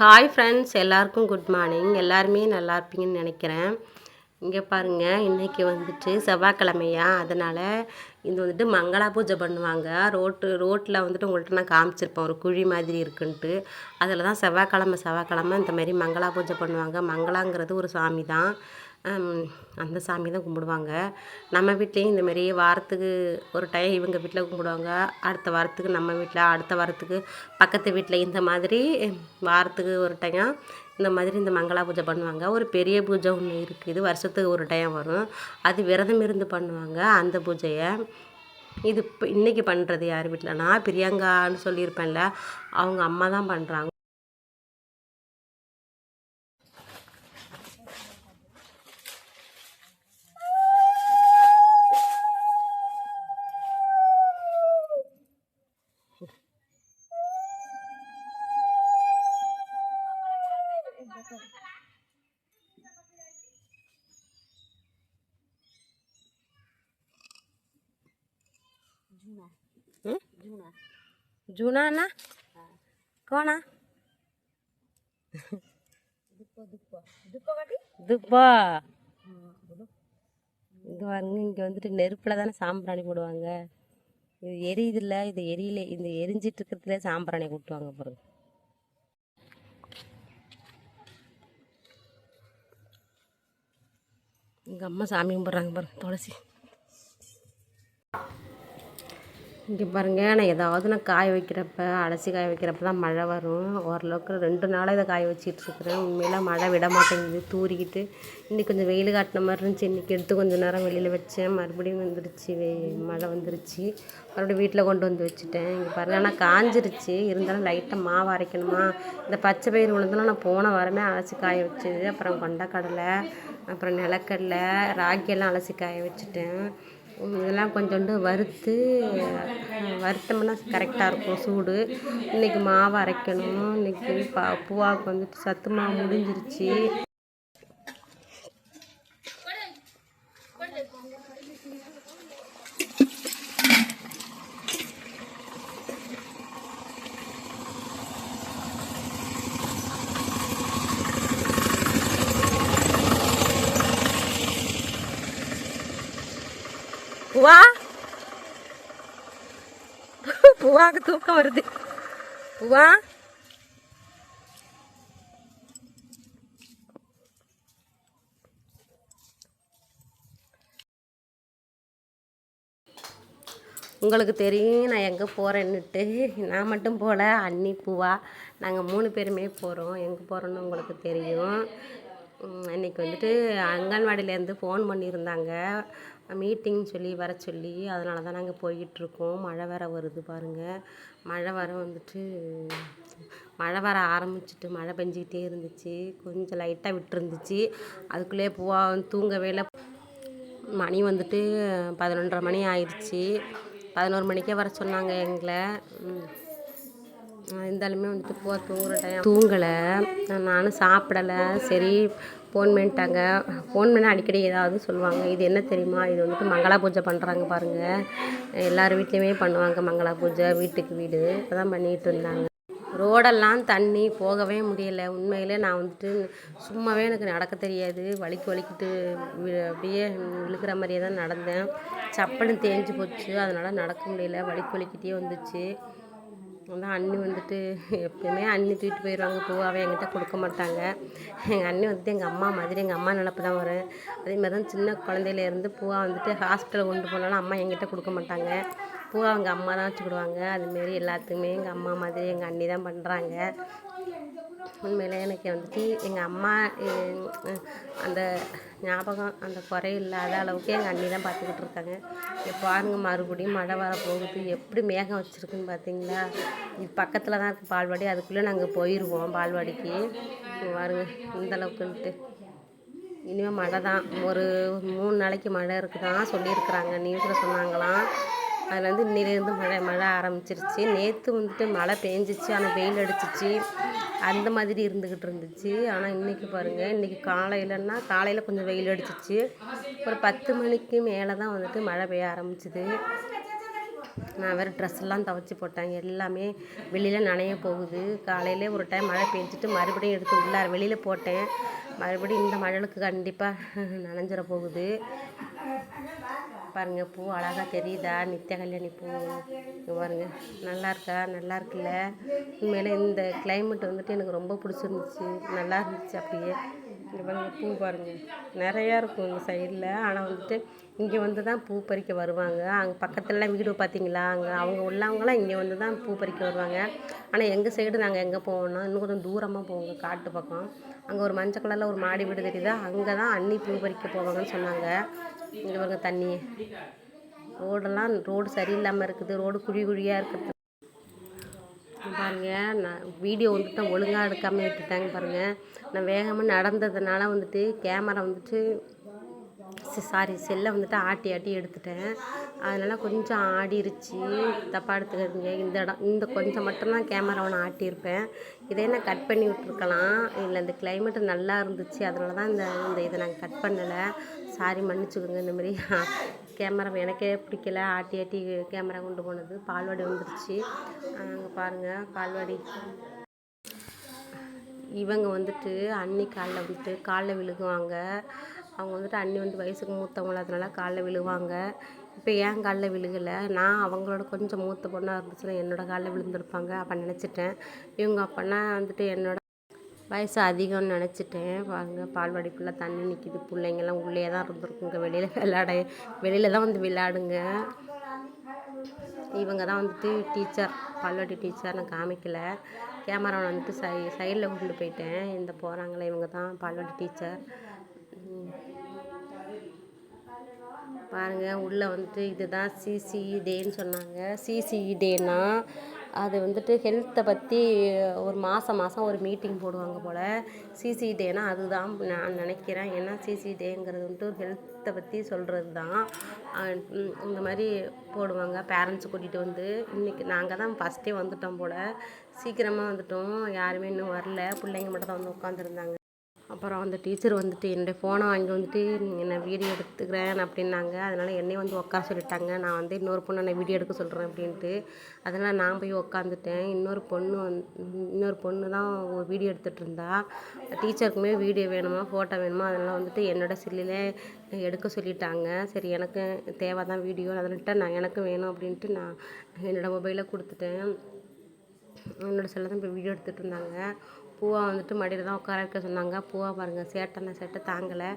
Hi friends எல்லாருக்கும் good morning எல்லாருமே நல்லா இருப்பீங்கன்னு நினைக்கிறேன். இங்கே பாருங்கள் இன்றைக்கி வந்துட்டு செவ்வாய்க்கிழமையா? அதனால் இது வந்துட்டு மங்களா பூஜை பண்ணுவாங்க. ரோட்டு ரோட்டில் வந்துட்டு உங்கள்கிட்ட நான் காமிச்சிருப்பேன். ஒரு குழி மாதிரி இருக்குன்ட்டு. அதில் தான் செவ்வாய்க்கிழமை செவ்வாய்க்கிழமை இந்த மாதிரி மங்களா பூஜை பண்ணுவாங்க. மங்களாங்கிறது ஒரு சாமி தான் அந்த சாமி தான் கும்பிடுவாங்க. நம்ம வீட்லேயும் இந்தமாரி வாரத்துக்கு ஒரு டைம் இவங்க வீட்டில் கும்பிடுவாங்க. அடுத்த வாரத்துக்கு நம்ம வீட்டில் அடுத்த வாரத்துக்கு பக்கத்து வீட்டில் இந்த மாதிரி வாரத்துக்கு ஒரு டைம் இந்த மாதிரி இந்த மங்களா பூஜை பண்ணுவாங்க. ஒரு பெரிய பூஜை ஒன்று இருக்குது வருஷத்துக்கு ஒரு டைம் வரும். அது விரதம் இருந்து பண்ணுவாங்க அந்த பூஜையை. இது இப்போ இன்றைக்கி பண்ணுறது யார் வீட்டில் நான் பிரியங்கான்னு சொல்லியிருப்பேன்ல. அவங்க அம்மா தான் பண்ணுறாங்க જૂના. ના துப்பா இது வாங்க இங்கே வந்துட்டு நெருப்பில் தானே சாம்பிராணி போடுவாங்க. இது எரியுதில்ல இது எரியல இந்த எரிஞ்சிட்டு இருக்கிறதுல சாம்பிராணி கூட்டுவாங்க பாருங்க. எங்கள் அம்மா சாமி கும்பிட்றாங்க பாருங்க துளசி. இங்கே பாருங்க நான் ஏதாவது நான் காய வைக்கிறப்ப அலசி காய வைக்கிறப்ப தான் மழை வரும். ஓரளவுக்கு ரெண்டு நாளாக இதை காய வச்சிட்ருக்குறேன் உண்மையில் மழை விட மாட்டேங்குது. தூரிக்கிட்டு இன்றைக்கி கொஞ்சம் வெயில் காட்டின மாதிரி இருந்துச்சு. இன்றைக்கி எடுத்து கொஞ்சம் நேரம் வெளியில் வச்சேன். மறுபடியும் வந்துருச்சு. வெ- மழை வந்துருச்சு. மறுபடியும் வீட்டில் கொண்டு வந்து வச்சுட்டேன். இங்கே பாருங்கள் ஆனால் காஞ்சிருச்சு. இருந்தாலும் லைட்டாக மாவு அரைக்கணுமா? இந்த பச்சை பயிர் உளுந்தெல்லாம் நான் போன வாரமே அலசி காய வச்சது. அப்புறம் கொண்டக்கடலை அப்புறம் நிலக்கடலை ராகியெல்லாம் அலசி காய வச்சுட்டேன். இதெல்லாம் கொஞ்சோண்டு வறுத்து வறுத்தோம்னா கரெக்டாக இருக்கும் சூடு. இன்றைக்கி மாவு அரைக்கணும். இன்றைக்கி பா பூவாவுக்கு வந்துட்டு சத்து மாவு முடிஞ்சிருச்சு பூவா பூவாக்கு தூக்கம் வருது. பூவா உங்களுக்கு தெரியும் நான் எங்கே போகிறேன்னுட்டு நான் மட்டும் போகல அண்ணி பூவா நாங்கள் மூணு பேருமே போகிறோம் எங்கே போகிறோன்னு உங்களுக்கு தெரியும். அன்றைக்கி வந்துட்டு அங்கன்வாடியிலேருந்து ஃபோன் பண்ணியிருந்தாங்க. மீட்டிங் சொல்லி வர சொல்லி அதனால தான் நாங்கள் போய்கிட்டுருக்கோம் மழை வேற வருது பாருங்கள் மழை வர வந்துட்டு மழை வர ஆரம்பிச்சிட்டு மழை பெஞ்சிக்கிட்டே இருந்துச்சு. கொஞ்சம் லைட்டாக விட்டுருந்துச்சு. அதுக்குள்ளேயே பூவா வந்து தூங்கவே இல்லை மணி வந்துட்டு பதினொன்றரை மணி ஆயிடுச்சு பதினோரு மணிக்கே வர சொன்னாங்க எங்களை. இருந்தாலுமே வந்துட்டு போ தூங்குற டைம் தூங்கலை. நானும் சாப்பிடலை. சரி ஃபோன் பண்ணிட்டாங்க. ஃபோன் பண்ண அடிக்கடி ஏதாவது சொல்லுவாங்க. இது என்ன தெரியுமா? இது வந்துட்டு மங்களா பூஜை பண்ணுறாங்க பாருங்கள் எல்லார் வீட்லேயுமே பண்ணுவாங்க மங்களா பூஜை. வீட்டுக்கு வீடு. அதான் பண்ணிகிட்டு இருந்தாங்க. ரோடெல்லாம் தண்ணி போகவே முடியலை. உண்மையிலே நான் வந்துட்டு சும்மாவே எனக்கு நடக்க தெரியாது. வலிக்கு வலிக்கிட்டு அப்படியே விழுக்கிற மாதிரியே தான் நடந்தேன். சப்பலும் தேஞ்சு போச்சு. அதனால் நடக்க முடியல. வலிக்கு வலிக்கிட்டே வந்துச்சு. அதான் அண்ணி வந்துட்டு எப்பயுமே அண்ணி தூக்கிட்டு போயிடுவாங்க. பூவாவை என்கிட்ட கொடுக்க மாட்டாங்க. எங்கள் அண்ணி வந்துட்டு எங்கள் அம்மா மாதிரி எங்கள் அம்மா நினப்பு தான் வரும். அதே மாதிரி தான் சின்ன குழந்தையிலேருந்து பூவா வந்துட்டு ஹாஸ்பிட்டல் கொண்டு போனாலும் அம்மா என்கிட்ட கொடுக்க மாட்டாங்க. பூவா அவங்க அம்மா தான் வச்சுக்கிடுவாங்க. அதுமாரி எல்லாத்துக்குமே எங்கள் அம்மா மாதிரி எங்கள் அண்ணி தான் பண்ணுறாங்க உண்மையில் எனக்கு வந்துட்டு எங்கள் அம்மா அந்த ஞாபகம் அந்த குறை இல்லாத அளவுக்கு எங்கள் அண்ணி தான் பார்த்துக்கிட்டு இருக்காங்க. இப்போ பாருங்க மறுபடியும் மழை வர போகுது. எப்படி மேகம் வச்சுருக்குன்னு பார்த்தீங்களா இது பக்கத்தில் தான் இருக்குது பால்வாடி. அதுக்குள்ளே நாங்கள் போயிடுவோம் பால்வாடிக்கு. பாருங்க இந்த அளவுக்குன்ட்டு. இனிமேல் மழை தான். ஒரு மூணு நாளைக்கு மழை இருக்குதான் சொல்லியிருக்கிறாங்க. நியூஸில் சொன்னாங்களாம். அதில் வந்து இன்னிலேருந்து மழை மழை ஆரம்பிச்சிருச்சு. நேற்று வந்துட்டு மழை பெஞ்சிச்சு. ஆனால் வெயில் அடிச்சிச்சு. அந்த மாதிரி இருந்துக்கிட்டு இருந்துச்சு. ஆனால் இன்றைக்கி பாருங்கள் இன்றைக்கி காலையிலன்னா காலையில் கொஞ்சம் வெயில் அடிச்சிச்சு. ஒரு பத்து மணிக்கு மேலே தான் வந்துட்டு மழை பெய்ய ஆரம்பிச்சிது. நான் வேறு ட்ரெஸ்ஸெல்லாம் துவைச்சி போட்டேன். எல்லாமே வெளியில் நனைய போகுது. காலையிலே ஒரு டைம் மழை பெஞ்சிட்டு மறுபடியும் எடுத்து உள்ளார வெளியில் போட்டேன். மறுபடியும் இந்த மழலுக்கு கண்டிப்பாக நனைஞ்சிட போகுது. பாருங்க பூ அழகாக தெரியுதா? நித்திய கல்யாணி பூ. பாருங்க நல்லா இருக்கா நல்லா இருக்குல்ல உண்மையில இந்த கிளைமேட் வந்துட்டு எனக்கு ரொம்ப பிடிச்சிருந்துச்சு. நல்லா இருந்துச்சு அப்படியே. இங்கே பாருங்கள் பூ பாருங்கள் நிறையா இருக்கும் இந்த சைடில் ஆனால் வந்துட்டு இங்கே வந்து தான் பூ பறிக்க வருவாங்க. அங்கே பக்கத்துலலாம் வீடு பார்த்தீங்களா அங்கே அவங்க உள்ளவங்களாம் இங்கே வந்து தான் பூ பறிக்க வருவாங்க. ஆனால் எங்கள் சைடு நாங்கள் எங்கே போவோம்னா இன்னும் கொஞ்சம் தூரமாக போவோங்க காட்டு பக்கம். அங்கே ஒரு மஞ்சள் கலரில் ஒரு மாடி வீடு தெரியுதா? அங்கே தான் அன்னி பூ பறிக்க போவாங்கன்னு சொன்னாங்க. இங்கே பாருங்க தண்ணி. ரோடெல்லாம் ரோடு சரியில்லாமல் இருக்குது. ரோடு குழி குழியாக இருக்குது பாருங்க நான் வீடியோ வந்துட்டு ஒழுங்காக எடுக்காமல் விட்டுட்டாங்க பாருங்க. நான் வேகமாக நடந்ததுனால வந்துட்டு கேமரா வந்துட்டு சாரி செல்லை வந்துட்டு ஆட்டி ஆட்டி எடுத்துட்டேன். அதனால் கொஞ்சம் ஆடிருச்சு. தப்பாக எடுத்துக்காதீங்க. இந்த இடம் இந்த கொஞ்சம் மட்டும்தான் கேமராவை நான் ஆட்டியிருப்பேன். இதே நான் கட் பண்ணி விட்ருக்கலாம் இல்லை இந்த கிளைமேட்டு நல்லா இருந்துச்சு. அதனால தான் இந்த இந்த இதை நாங்கள் கட் பண்ணலை. சாரி மன்னிச்சுக்கோங்க இந்த மாதிரி கேமரா எனக்கே பிடிக்கல. ஆட்டி ஆட்டி கேமரா கொண்டு போனது. பால்வாடி வந்துருச்சு. அங்கே பாருங்கள் பால்வாடி. இவங்க வந்துட்டு அண்ணி காலில் வந்துட்டு காலில் விழுகுவாங்க. அவங்க வந்துட்டு அண்ணி வந்து வயசுக்கு மூத்தவங்கள அதனால காலில் விழுவாங்க. இப்போ ஏன் காலில் விழுகலை? நான் அவங்களோட கொஞ்சம் மூத்த பொண்ணாக இருந்துச்சுன்னா என்னோடய காலில் விழுந்திருப்பாங்க. அப்போ நினச்சிட்டேன். இவங்க அப்போனா வந்துட்டு என்னோட வயசு அதிகம்னு நினச்சிட்டேன். பாருங்க பால்வாடி ஃபுல்லாக தண்ணி நிற்கிது பிள்ளைங்கெல்லாம் உள்ளே தான் இருந்திருக்குங்க வெளியில் விளாட வெளியில் தான் வந்து விளையாடுங்க. இவங்க தான் வந்துட்டு டீச்சர் பால்வாடி டீச்சர். நான் காமிக்கலை. கேமரா வந்துட்டு சை சைடில் கொண்டு போயிட்டேன். இந்த போகிறாங்களே இவங்க தான் பால்வாடி டீச்சர். பாருங்கள் உள்ளே வந்துட்டு இதுதான் சிசிஇ டேன்னு சொன்னாங்க. சிசிஇ டேனா அது வந்துட்டு ஹெல்த்தை பற்றி ஒரு மாதம் மாதம் ஒரு மீட்டிங் போடுவாங்க போல். சிசி டேனா அதுதான் நான் நினைக்கிறேன். ஏன்னா சிசி டேங்கிறது வந்துட்டு ஒரு ஹெல்த்தை பற்றி சொல்கிறது தான் இந்த மாதிரி போடுவாங்க. பேரண்ட்ஸ் கூட்டிகிட்டு வந்து இன்றைக்கி நாங்கள் தான் ஃபஸ்ட்டே வந்துட்டோம் போல். சீக்கிரமாக வந்துட்டோம். யாருமே இன்னும் வரல. பிள்ளைங்க மட்டும் தான் வந்து உட்காந்துருந்தாங்க அப்புறம் அந்த டீச்சர் வந்துட்டு என்னுடைய ஃபோனை வாங்கி வந்துட்டு என்னை வீடியோ எடுத்துக்கிறேன் அப்படின்னாங்க. அதனால் என்னையும் வந்து உட்கார சொல்லிட்டாங்க. நான் வந்து இன்னொரு பொண்ணு நான் வீடியோ எடுக்க சொல்கிறேன் அப்படின்ட்டு. அதனால் நான் போய் உட்காந்துட்டேன். இன்னொரு பொண்ணு வந்து இன்னொரு பொண்ணு தான் வீடியோ எடுத்துகிட்டு இருந்தா. டீச்சருக்குமே வீடியோ வேணுமா ஃபோட்டோ வேணுமா அதெல்லாம் வந்துட்டு என்னோட செல்லில் எடுக்க சொல்லிட்டாங்க. சரி எனக்கு தேவை தான் வீடியோ அதன்ட்டு நான் எனக்கு வேணும் அப்படின்ட்டு நான் என்னோடய மொபைலை கொடுத்துட்டேன். என்னோடய செல்லை தான் இப்போ வீடியோ எடுத்துகிட்டு இருந்தாங்க. பூவா வந்துட்டு மடியில் தான் உட்கார வைக்க சொன்னாங்க. பூவா பாருங்கள் சேட்டைனா சேட்டை தாங்கலை.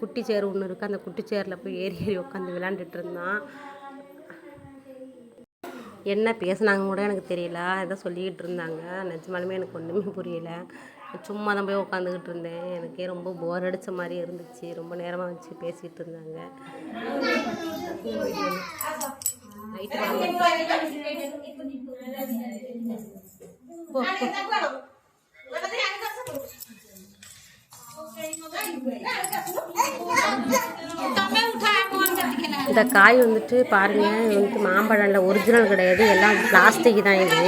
குட்டி சேர் ஒன்று இருக்குது அந்த குட்டி சேரில் போய் ஏறி ஏறி உட்காந்து விளாண்டுட்டு இருந்தான். என்ன பேசுனாங்க கூட எனக்கு தெரியல. ஏதோ சொல்லிக்கிட்டு இருந்தாங்க. நிஜமாலுமே எனக்கு ஒன்றுமே புரியல. சும்மா தான் போய் உட்காந்துக்கிட்டு இருந்தேன். எனக்கே ரொம்ப போர் அடித்த மாதிரி இருந்துச்சு. ரொம்ப நேரமாக வச்சு பேசிகிட்டு இருந்தாங்க. இந்த காய் வந்துட்டு பாருங்க இது வந்துட்டு மாம்பழம் இல்லை ஒரிஜினல் கிடையாது. எல்லாம் பிளாஸ்டிக் தான் இது.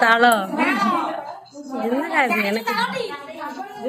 தளம். என்னடா இது? எனக்கு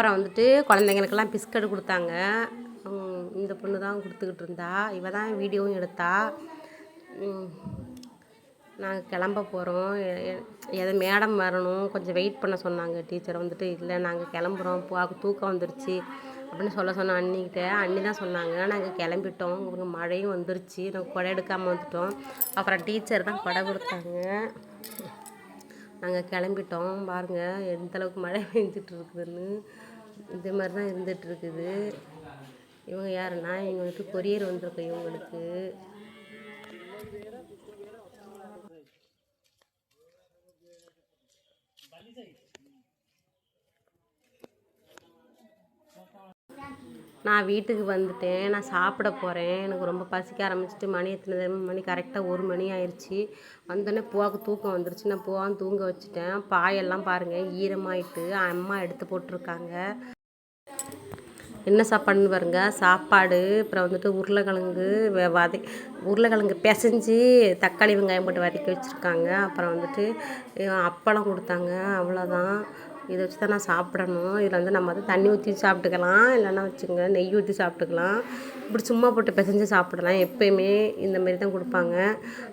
அப்புறம் வந்துட்டு குழந்தைங்களுக்கெல்லாம் பிஸ்கட் கொடுத்தாங்க. இந்த பொண்ணு தான் கொடுத்துக்கிட்டு இருந்தா. இவ தான் வீடியோவும் எடுத்தா. நாங்கள் கிளம்ப போகிறோம் எதை மேடம் வரணும். கொஞ்சம் வெயிட் பண்ண சொன்னாங்க டீச்சர். வந்துட்டு இல்லை நாங்கள் கிளம்புறோம். பாக்கு தூக்கம் வந்துருச்சு. அப்படின்னு சொல்ல சொன்னோம் அண்ணிக்கிட்ட. அண்ணி தான் சொன்னாங்க. நாங்கள் கிளம்பிட்டோம். இவங்க மழையும் வந்துருச்சு. நாங்கள் கொடை எடுக்காமல் வந்துட்டோம். அப்புறம் டீச்சர் தான் குடை கொடுத்தாங்க. நாங்கள் கிளம்பிட்டோம். பாருங்கள் எந்தளவுக்கு மழை பெஞ்சிட்டு இருக்குதுன்னு. இதே மாதிரி தான் இருந்துகிட்ருக்குது இவங்க யாருன்னால் எங்களுக்கு கொரியர் வந்திருக்கு இவங்களுக்கு. நான் வீட்டுக்கு வந்துட்டேன் நான் சாப்பிட போகிறேன் எனக்கு ரொம்ப பசிக்க ஆரம்பிச்சிட்டு மணி எத்தனை தெரியுமா? மணி கரெக்டாக ஒரு மணி ஆயிடுச்சு வந்தோடனே பூவாக்கு தூக்கம் வந்துருச்சு. நான் பூவான் தூங்க வச்சுட்டேன். பாயெல்லாம் பாருங்கள் ஈரமாயிட்டு அம்மா எடுத்து போட்டிருக்காங்க. என்ன சாப்பாடுன்னு பாருங்க சாப்பாடு அப்புறம் வந்துட்டு உருளைக்கிழங்கு வதை உருளைக்கிழங்கு பிசைஞ்சு தக்காளி வெங்காயம் போட்டு வதக்கி வச்சுருக்காங்க. அப்புறம் வந்துட்டு அப்பளம் கொடுத்தாங்க அவ்வளோதான் இதை வச்சு தான் நான் சாப்பிடணும். இதில் வந்து நம்ம வந்து தண்ணி ஊற்றி சாப்பிட்டுக்கலாம். இல்லைன்னா வச்சுங்க நெய் ஊற்றி சாப்பிட்டுக்கலாம். இப்படி சும்மா போட்டு பிசைஞ்சு சாப்பிடலாம். எப்பயுமே இந்தமாரி தான் கொடுப்பாங்க.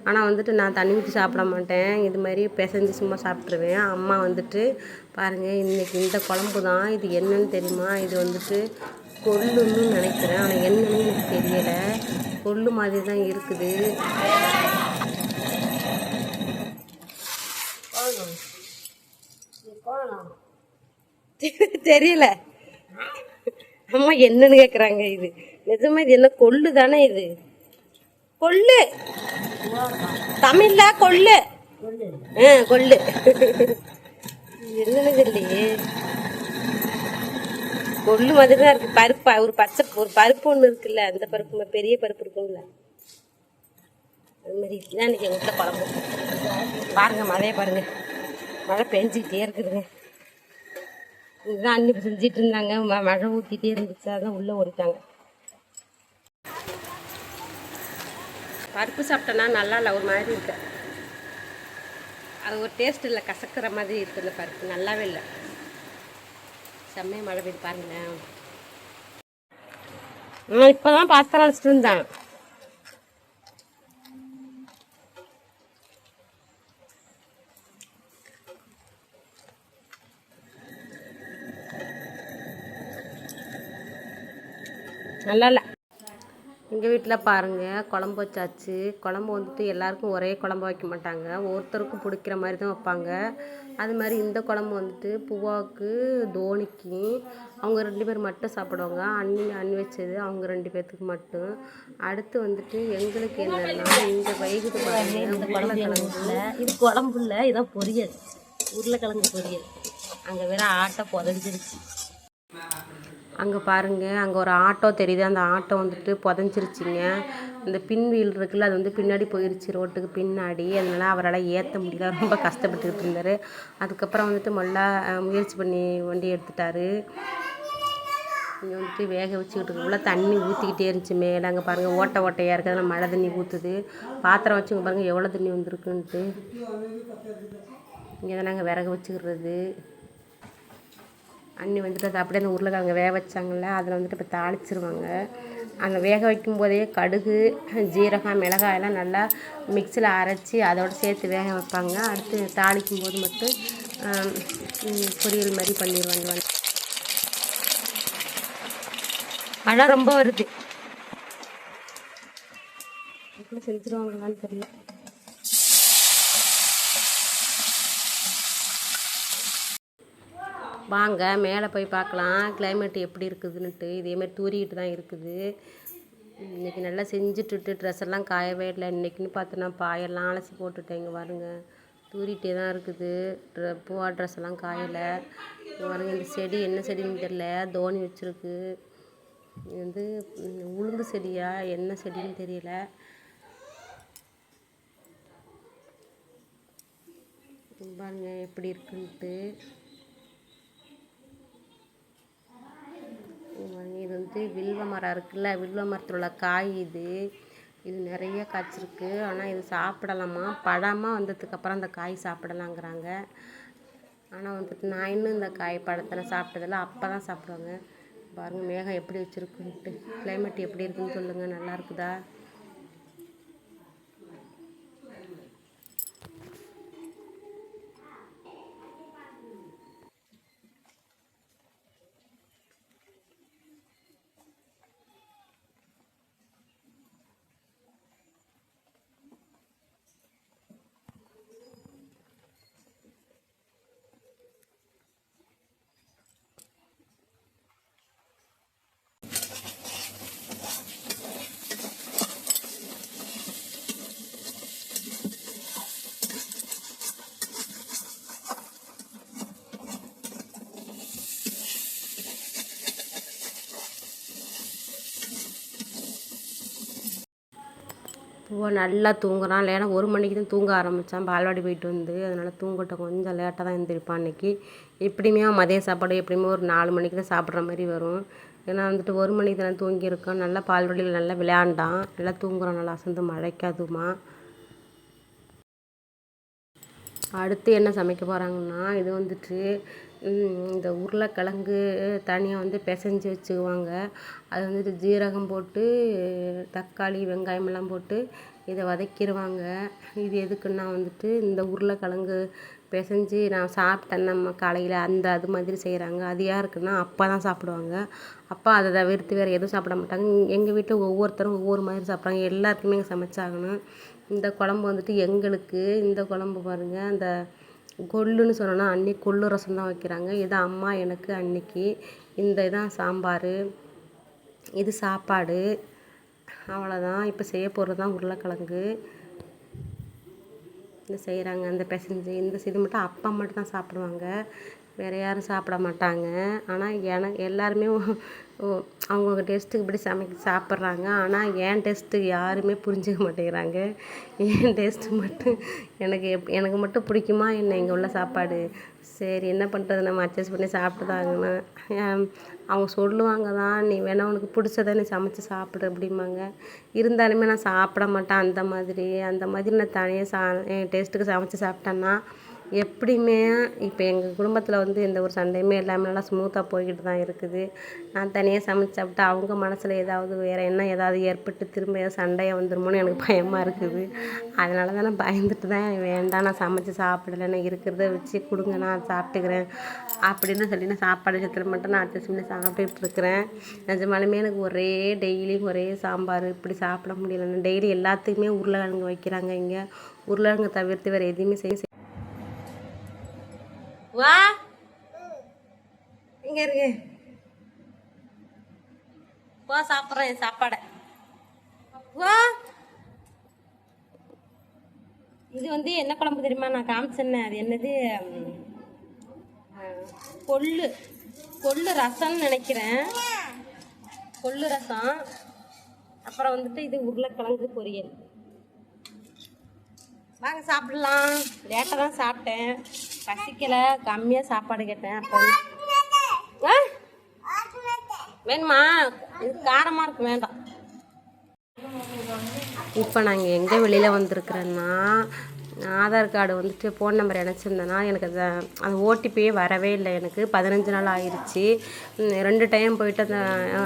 ஆனால் வந்துட்டு நான் தண்ணி ஊற்றி சாப்பிட மாட்டேன். இது மாதிரி பிசைஞ்சு சும்மா சாப்பிட்ருவேன் அம்மா வந்துட்டு பாருங்கள் இன்றைக்கி இந்த குழம்பு தான். இது என்னன்னு தெரியுமா? இது வந்துட்டு கொள்ளுன்னு நினைக்கிறேன். ஆனால் என்னன்னு எனக்கு தெரியலை. கொள்ளு மாதிரி தான் இருக்குது. தெரியல. அம்மா என்னன்னு கேக்குறாங்க இது. நிஜமா இது என்ன கொள்ளு தானே இது? கொள்ளு. தமிழ்ல கொள்ளு. ஆ கொள்ளு. என்னன்னு தெரியலையே. கொள்ளு மாதிரி தான் இருக்கு. பருப்பு ஒரு பச்சை ஒரு பருப்பு ஒன்று இருக்குல்ல அந்த பருப்பு பெரிய பருப்பு இருக்கும்ல. அது மாதிரி இதுதான் இன்னைக்கு எங்கள் வீட்டில் குழம்பு. பாருங்க மழையை பாருங்க. மழை பெஞ்சிக்கிட்டே இருக்குதுங்க. இதுதான் அன்னி செஞ்சிட்டு இருந்தாங்க மழை ஊற்றிட்டே இருந்துச்சு. அதான் உள்ளே ஓடிட்டாங்க. பருப்பு சாப்பிட்டோன்னா நல்லா இல்லை ஒரு மாதிரி இருக்கு. அது ஒரு டேஸ்ட் இல்லை. கசக்கிற மாதிரி இருக்கு இந்த பருப்பு. நல்லாவே இல்லை. செம்மையாக மழை பெய்து பாருங்களேன். நான் இப்போ தான் பாத்திரம் அழைச்சிட்டு இருந்தேன் நல்லா இல்லை எங்கள் வீட்டில் பாருங்கள் குழம்பு வச்சாச்சு. குழம்பு வந்துட்டு எல்லாருக்கும் ஒரே குழம்பு வைக்க மாட்டாங்க. ஒருத்தருக்கும் பிடிக்கிற மாதிரி தான் வைப்பாங்க. அது மாதிரி இந்த குழம்பு வந்துட்டு புவாவுக்கு தோனிக்கு அவங்க ரெண்டு பேர் மட்டும் சாப்பிடுவாங்க. அண்ணி அண்ணி வச்சது அவங்க ரெண்டு பேர்த்துக்கு மட்டும். அடுத்து வந்துட்டு எங்களுக்கு என்னென்னா இந்த வயிறு உருளைக்கிழங்கு. இது குழம்பு இல்லை இதான் பொரியல். உருளைக்கிழங்கு பொரியல். அங்கே வேற ஆட்டை புதஞ்சிருச்சு. அங்கே பாருங்க அங்கே ஒரு ஆட்டோ தெரியுது. அந்த ஆட்டோ வந்துட்டு புதஞ்சிருச்சிங்க. இந்த பின் வீல் இருக்குல்ல அது வந்து பின்னாடி போயிருச்சு ரோட்டுக்கு பின்னாடி. அதனால அவரால் ஏற்ற முடியல. ரொம்ப கஷ்டப்பட்டுக்கிட்டு இருந்தார். அதுக்கப்புறம் வந்துட்டு மொல்லா முயற்சி பண்ணி வண்டி எடுத்துட்டாரு. இங்கே வந்துட்டு வேக வச்சுக்கிட்டு இருக்கக்குள்ள தண்ணி ஊற்றிக்கிட்டே இருந்துச்சு மேலே. அங்கே பாருங்கள் ஓட்டை ஓட்டையாக இருக்குது அதில் மழை தண்ணி ஊற்றுது பாத்திரம் வச்சுங்க பாருங்கள் எவ்வளோ தண்ணி வந்திருக்குன்ட்டு. இங்கே தான் நாங்கள் விறகு வச்சுக்கிறது. அண்ணி வந்துட்டு அது அப்படியே அந்த உருளைக்கிழங்கு வேக வச்சாங்கல்ல அதில் வந்துட்டு இப்போ தாளிச்சிருவாங்க. அந்த வேக வைக்கும் போதே கடுகு ஜீரகம் மிளகாயெல்லாம் நல்லா மிக்சியில் அரைச்சி அதோட சேர்த்து வேக வைப்பாங்க. அடுத்து தாளிக்கும் போது மட்டும் பொரியல் மாதிரி பண்ணிடுவாங்க. மழை ரொம்ப வருது. செஞ்சுருவாங்களான்னு தெரியல. வாங்க மேலே போய் பார்க்கலாம். கிளைமேட் எப்படி இருக்குதுன்னுட்டு இதேமாரி தூரிக்கிட்டு தான் இருக்குது. இன்றைக்கி நல்லா செஞ்சுட்டுட்டு ட்ரெஸ் எல்லாம் காயவே இல்லை. இன்றைக்கின்னு பார்த்தோன்னா பாயெல்லாம் அலசி போட்டுட்டேன். இங்கே பாருங்க. தூரிட்டே தான் இருக்குது. ட்ர பூவா ட்ரெஸ் எல்லாம் காயலை. பாருங்கள் பாருங்க இந்த செடி என்ன செடின்னு தெரியல. தோனி வச்சுருக்கு. இது வந்து உளுந்து செடியா? என்ன செடின்னு தெரியல. பாருங்க எப்படி இருக்குன்ட்டு இங்க பாருங்க, இது வந்து வில்வ மரம் இருக்குல்ல வில்வ மரத்தில் உள்ள காய் இது. இது நிறைய காய்ச்சிருக்கு. ஆனால் இது சாப்பிடலாமா? பழமாக வந்ததுக்கப்புறம் அந்த காய் சாப்பிடலாங்கிறாங்க. ஆனால் வந்துட்டு நான் இன்னும் இந்த காய் பழத்தில் சாப்பிட்டதில்ல. அப்போ தான் சாப்பிடுவாங்க. பாருங்கள் மேகம் எப்படி வச்சுருக்குன்ட்டு. கிளைமேட் எப்படி இருக்குன்னு சொல்லுங்கள் நல்லா இருக்குதா? ஓ நல்லா தூங்குறான். இல்லைன்னா ஒரு மணிக்கு தான் தூங்க ஆரம்பித்தான் பால்வாடி போயிட்டு வந்து அதனால் தூங்கட்டும். கொஞ்சம் லேட்டாக தான் எழுந்திரிப்பான் இன்றைக்கி எப்படியுமே அவன் மதிய சாப்பாடு எப்படியுமே ஒரு நாலு மணிக்கு தான் சாப்பிட்ற மாதிரி வரும். ஏன்னா வந்துட்டு ஒரு மணிக்கு தானே தூங்கியிருக்கான். நல்லா பால்வாடியில் நல்லா விளையாண்டான். நல்லா தூங்குறான். நல்லா அசந்து மழைக்காதுமா. அடுத்து என்ன சமைக்க போகிறாங்கன்னா இது வந்துட்டு இந்த உருளைக்கிழங்கு தனியாக வந்து பிசைஞ்சு வச்சுக்குவாங்க. அது வந்துட்டு ஜீரகம் போட்டு தக்காளி வெங்காயமெல்லாம் போட்டு இதை வதக்கிடுவாங்க இது எதுக்குன்னா வந்துட்டு இந்த உருளைக்கிழங்கு பிசைஞ்சு நான் சாப்பிட்டேன். நம்ம காலையில் அந்த அது மாதிரி செய்கிறாங்க அது யாருக்குன்னா அப்பா தான் சாப்பிடுவாங்க. அப்பா அதை தவிர்த்து வேறு எதுவும் சாப்பிட மாட்டாங்க. எங்கள் வீட்டில் ஒவ்வொருத்தரும் ஒவ்வொரு மாதிரி சாப்பிட்றாங்க. எல்லாருக்குமே சமைச்சாகணும். இந்த குழம்பு வந்துட்டு எங்களுக்கு இந்த குழம்பு பாருங்கள் அந்த கொள்ளுன்னு சொன்னோன்னா அன்னி கொள்ளு ரசம் தான் வைக்கிறாங்க. இது அம்மா எனக்கு அன்னைக்கு. இந்த இதான் சாம்பார் இது சாப்பாடு. அவ்வளோதான் இப்போ செய்ய போகிறது தான் உருளைக்கிழங்கு. இந்த செய்கிறாங்க அந்த பிசைஞ்சு இந்த இது மட்டும் அப்பா மட்டும் தான் சாப்பிடுவாங்க. வேறு யாரும் சாப்பிட மாட்டாங்க. ஆனால் எனக்கு எல்லாருமே அவங்கவுங்க டேஸ்ட்டுக்கு இப்படி சமைக்க சாப்பிட்றாங்க. ஆனால் என் டேஸ்ட்டுக்கு யாருமே புரிஞ்சுக்க மாட்டேங்கிறாங்க. என் டேஸ்ட்டு மட்டும் எனக்கு எப் எனக்கு மட்டும் பிடிக்குமா? என்ன இங்கே உள்ள சாப்பாடு? சரி என்ன பண்ணுறது நம்ம அட்ஜஸ்ட் பண்ணி சாப்பிட்டு தான் ஆகணும் அவங்க சொல்லுவாங்க தான் நீ வேணால் உனக்கு பிடிச்சத நீ சமைச்சு சாப்பிடு அப்படிம்பாங்க. இருந்தாலுமே நான் சாப்பிட மாட்டேன் அந்த மாதிரி அந்த மாதிரி நான் தனியாக சா என் டேஸ்ட்டுக்கு சமைச்சு சாப்பிட்டேன்னா எப்படியுமே இப்போ எங்கள் குடும்பத்தில் வந்து எந்த ஒரு சண்டையுமே எல்லாமே நல்லா ஸ்மூத்தாக போய்கிட்டு தான் இருக்குது. நான் தனியாக சமைச்சு சாப்பிட்டு அவங்க மனசில் ஏதாவது வேறு என்ன ஏதாவது ஏற்பட்டு திரும்ப ஏதாவது சண்டையாக வந்துருமோன்னு எனக்கு பயமாக இருக்குது. அதனால தான் நான் பயந்துட்டு தான் வேண்டாம் நான் சமைச்சு சாப்பிடல நான் இருக்கிறத வச்சு கொடுங்க நான் சாப்பிட்டுக்கிறேன் அப்படின்னு சொல்லி நான் சாப்பாடு விஷயத்தில் மட்டும் நான் அட்ஜஸ்ட் பண்ணி சாப்பிட்டுட்டு இருக்கிறேன். நிஜமாலுமே எனக்கு ஒரே டெய்லியும் ஒரே சாம்பார் இப்படி சாப்பிட முடியல டெய்லி எல்லாத்துக்குமே உருளைக்கிழங்கு வைக்கிறாங்க இங்கே. உருளைக்கிழங்கு தவிர்த்து வேறு எதுவுமே செய்ய வா. இங்க இருக்கு. வா சாப்பிட்றேன் என் சாப்பாடை. வா. இது வந்து என்ன குழம்பு தெரியுமா? நான் காமிச்சேன்னே. அது என்னது? கொள்ளு. கொள்ளு ரசம்னு நினைக்கிறேன். கொள்ளு ரசம். அப்புறம் வந்துட்டு இது உருளைக்கிழங்கு பொரியல். வாங்க சாப்பிடலாம். லேட்டாக தான் சாப்பிட்டேன். பசிக்கலை கம்மியாக சாப்பாடு கேட்டேன் அப்போ ஆ? வேணுமா? இது காரமாக இருக்கு வேண்டாம். இப்போ நாங்கள் எங்கே வெளியில் வந்திருக்கிறோன்னா ஆதார் கார்டு வந்துட்டு ஃபோன் நம்பர் இணைச்சிருந்தேன்னா எனக்கு அது அந்த ஓடிபியே வரவே இல்லை எனக்கு. பதினஞ்சு நாள் ஆயிடுச்சு ரெண்டு டைம் போயிட்டு அந்த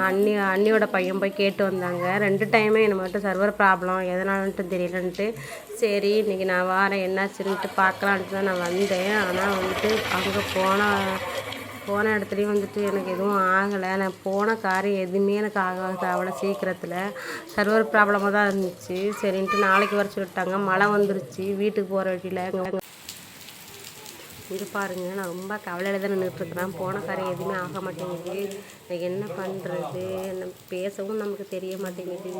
அண்ணி அண்ணியோட பையன் போய் கேட்டு வந்தாங்க. ரெண்டு டைமே எனக்கு மட்டும் சர்வர் ப்ராப்ளம் எதனாலன்ட்டு தெரியலன்ட்டு. சரி இன்றைக்கி நான் வாரேன். என்னாச்சுன்ட்டு பார்க்கலான்ட்டு தான் நான் வந்தேன். ஆனால் வந்துட்டு அங்கே போனால் போன இடத்துலையும் வந்துட்டு எனக்கு எதுவும் ஆகலை. நான் போன காரியம் எதுவுமே எனக்கு ஆகாது அவ்வளோ சீக்கிரத்தில். சர்வர் ப்ராப்ளமாக தான் இருந்துச்சு. சரின்ட்டு நாளைக்கு வர சொல்லிட்டாங்க. மழை வந்துருச்சு. வீட்டுக்கு போகிற வழியில் இது பாருங்க. நான் ரொம்ப கவலையில் தான் நின்றுட்டுருக்குறேன் போன காரியம் எதுவுமே ஆக மாட்டேங்குது. எனக்கு என்ன பண்ணுறது என்ன பேசவும் நமக்கு தெரிய மாட்டேங்குது.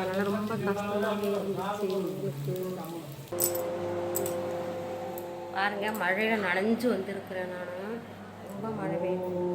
அதனால் ரொம்ப கஷ்டமாக இருந்துச்சு எனக்கு பாருங்க. மழையில் நனைஞ்சு வந்திருக்கிறேன் நான். ரொம்ப மழை பெய்யுது